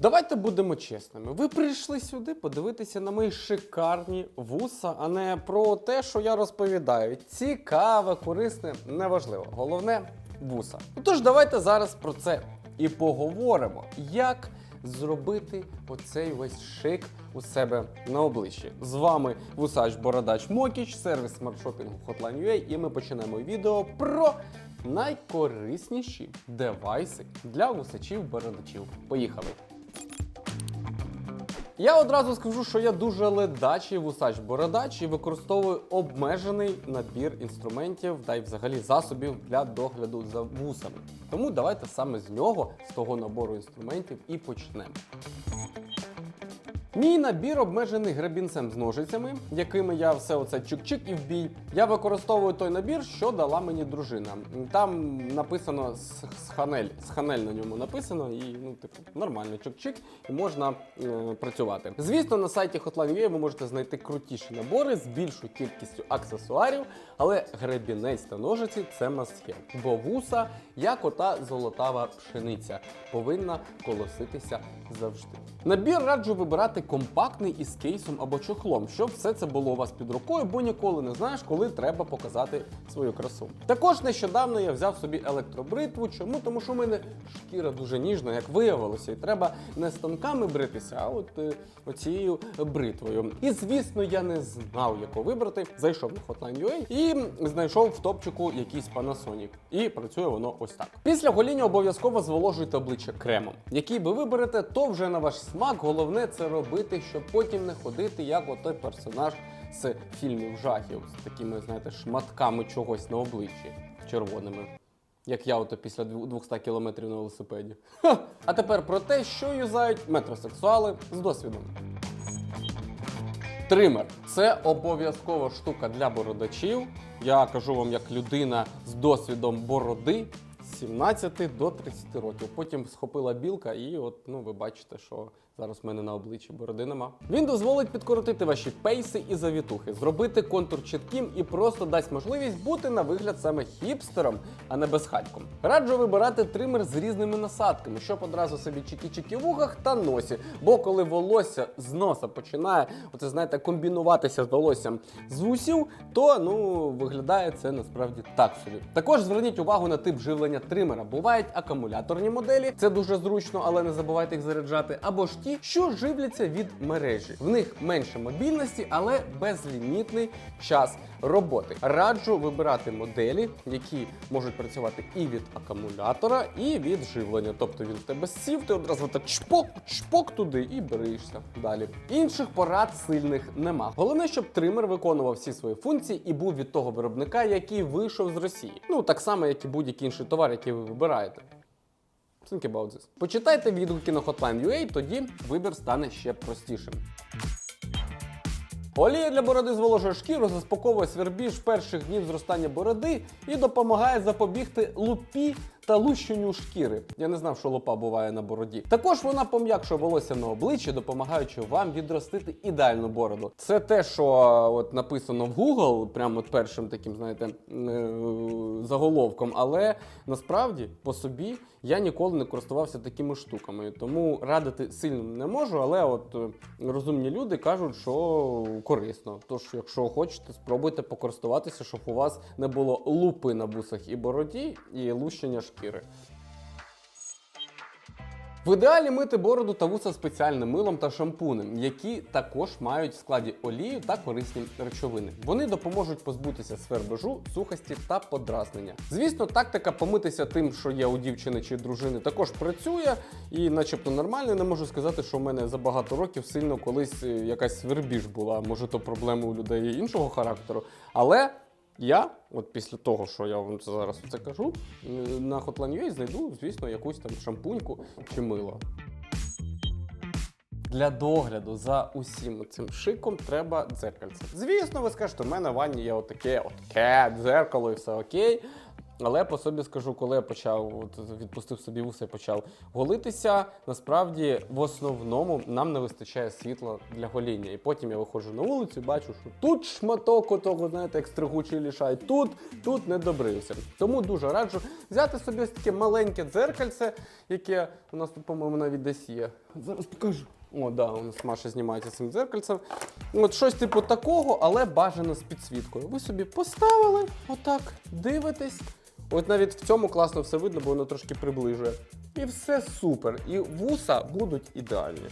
Давайте будемо чесними. Ви прийшли сюди подивитися на мої шикарні вуса, а не про те, що я розповідаю. Цікаве, корисне, неважливо. Головне вуса. Отож, давайте зараз про це і поговоримо. Як зробити оцей весь шик у себе на обличчі. З вами вусач Бородач Мокіч, сервіс смартшопінгу Hotline.ua, і ми починаємо відео про найкорисніші девайси для вусачів-бородачів. Поїхали! Я одразу скажу, що я дуже ледачий вусач-бородач і використовую обмежений набір інструментів та й взагалі засобів для догляду за вусами. Тому давайте саме з нього, з того набору інструментів, і почнемо. Мій набір обмежений гребінцем з ножицями, якими я все оце чик-чик і в бій. Я використовую той набір, що дала мені дружина. Там написано сханель, сханель на ньому написано, і ну, типу, нормально чик-чик, і можна е, працювати. Звісно, на сайті Hotline.ua ви можете знайти крутіші набори з більшою кількістю аксесуарів, але гребінець та ножиці це must. Бо вуса, як ота золотава пшениця, повинна колоситися завжди. Набір раджу вибирати компактний із кейсом або чохлом, щоб все це було у вас під рукою, бо ніколи не знаєш, коли треба показати свою красу. Також нещодавно я взяв собі електробритву. Чому? Тому що в мене шкіра дуже ніжна, як виявилося, і треба не станками бритися, а от е, оцією бритвою. І звісно, я не знав, яку вибрати. Зайшов на Hotline.ua і знайшов в топчику якийсь Panasonic. І працює воно ось так. Після гоління обов'язково зволожуйте обличчя кремом. Який би виберете, то вже на ваш смак. Головне це робити, щоб потім не ходити, як отой персонаж з фільмів жахів, з такими, знаєте, шматками чогось на обличчі червоними. Як я ото після 200 кілометрів на велосипеді. Ха! А тепер про те, що юзають метросексуали з досвідом. Тример це обов'язкова штука для бородачів. Я кажу вам як людина з досвідом бороди 17 до 30 років. Потім схопила білка, і от ну ви бачите, що зараз в мене на обличчі бороди нема. Він дозволить підкоротити ваші пейси і завітухи, зробити контур чітким і просто дасть можливість бути на вигляд саме хіпстером, а не безхатьком. Раджу вибирати тример з різними насадками, щоб одразу собі чікі-чікі в ухах та носі. Бо коли волосся з носа починає, оце знаєте, комбінуватися з волоссям з вусів, то ну виглядає це насправді так собі. Також зверніть увагу на тип живлення тримера. Бувають акумуляторні моделі, це дуже зручно, але не забувайте їх заряджати. Або ж ті, що живляться від мережі. В них менше мобільності, але безлімітний час роботи. Раджу вибирати моделі, які можуть працювати і від акумулятора, і від живлення. Тобто він в тебе сів, ти одразу так чпок, чпок туди і берешся далі. Інших порад сильних нема. Головне, щоб тример виконував всі свої функції і був від того виробника, який вийшов з Росії. Ну так само, як і будь-який інший товар, який ви вибираєте. Think about this. Почитайте відгуки на Hotline.ua, тоді вибір стане ще простішим. Олія для бороди зволожує шкіру, заспокоює свербіж перших днів зростання бороди і допомагає запобігти лупі та лущенню шкіри. Я не знав, що лупа буває на бороді. Також вона пом'якшує волосся на обличчі, допомагаючи вам відростити ідеальну бороду. Це те, що е, от написано в Google, прямо от першим таким, знаєте, е, заголовком, але насправді по собі я ніколи не користувався такими штуками. Тому радити сильно не можу, але от е, розумні люди кажуть, що корисно. Тож, якщо хочете, спробуйте покористуватися, щоб у вас не було лупи на бусах і бороді, і лущення шкіри. В ідеалі мити бороду та вуса спеціальним милом та шампунем, які також мають в складі олію та корисні речовини. Вони допоможуть позбутися свербежу, сухості та подразнення. Звісно, тактика помитися тим, що є у дівчини чи дружини, також працює і, начебто, нормально. Не можу сказати, що в мене за багато років сильно колись е, якась свербіж була. Може, то проблеми у людей іншого характеру. Але я, от після того, що я вам це зараз це кажу, на Hotline.ua знайду, звісно, якусь там шампуньку чи мило. Для догляду за усім цим шиком треба дзеркальце. Звісно, ви скажете, у мене в ванні є отаке, отаке дзеркало і все окей. Але по собі скажу, коли я почав от, відпустив собі вуса і почав голитися, насправді в основному нам не вистачає світла для гоління. І потім я виходжу на вулицю, бачу, що тут шматок отого, знаєте, як стригучий лішай, тут, тут не добрився. Тому дуже раджу взяти собі ось таке маленьке дзеркальце, яке у нас тут, по-моєму, навіть десь є. Зараз покажу. О, да, у нас Маша знімається цим дзеркальцем. От щось типу такого, але бажано з підсвіткою. Ви собі поставили, отак, дивитесь. От навіть в цьому класно все видно, бо воно трошки приближує. І все супер. І вуса будуть ідеальні.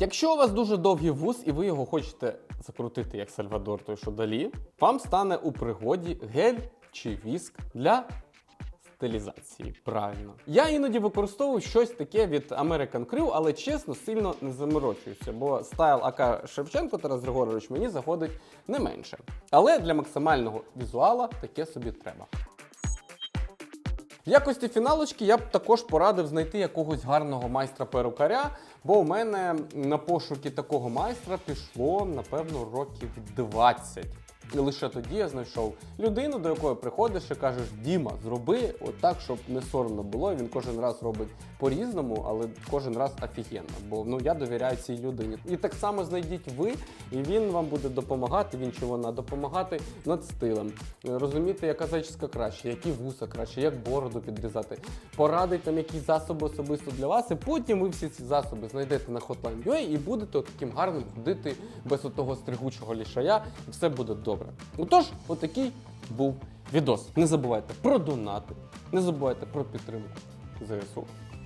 Якщо у вас дуже довгий вуз і ви його хочете закрутити як Сальвадор, той що далі, вам стане у пригоді гель чи віск для стилізації. Правильно. Я іноді використовую щось таке від American Crew, але чесно, сильно не заморочуюся, бо стайл АК Шевченко Тарас Григорович мені заходить не менше. Але для максимального візуала таке собі треба. В якості фіналочки я б також порадив знайти якогось гарного майстра-перукаря, бо у мене на пошуки такого майстра пішло, напевно, років 20. І лише тоді я знайшов людину, до якої приходиш і кажеш, Діма, зроби отак, щоб не соромно було. І він кожен раз робить по-різному, але кожен раз офігенно. Бо ну я довіряю цій людині. І так само знайдіть ви, і він вам буде допомагати, він чи вона допомагати над стилем. Розуміти, яка зачіска краще, які вуса краще, як бороду підрізати. Порадить там якісь засоби особисто для вас, і потім ви всі ці засоби знайдете на Hotline.ua і будете таким гарним ходити без того стригучого лішая, все буде добре. Отож, отакий був відос. Не забувайте про донати, не забувайте про підтримку ЗСУ.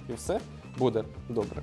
І все буде добре.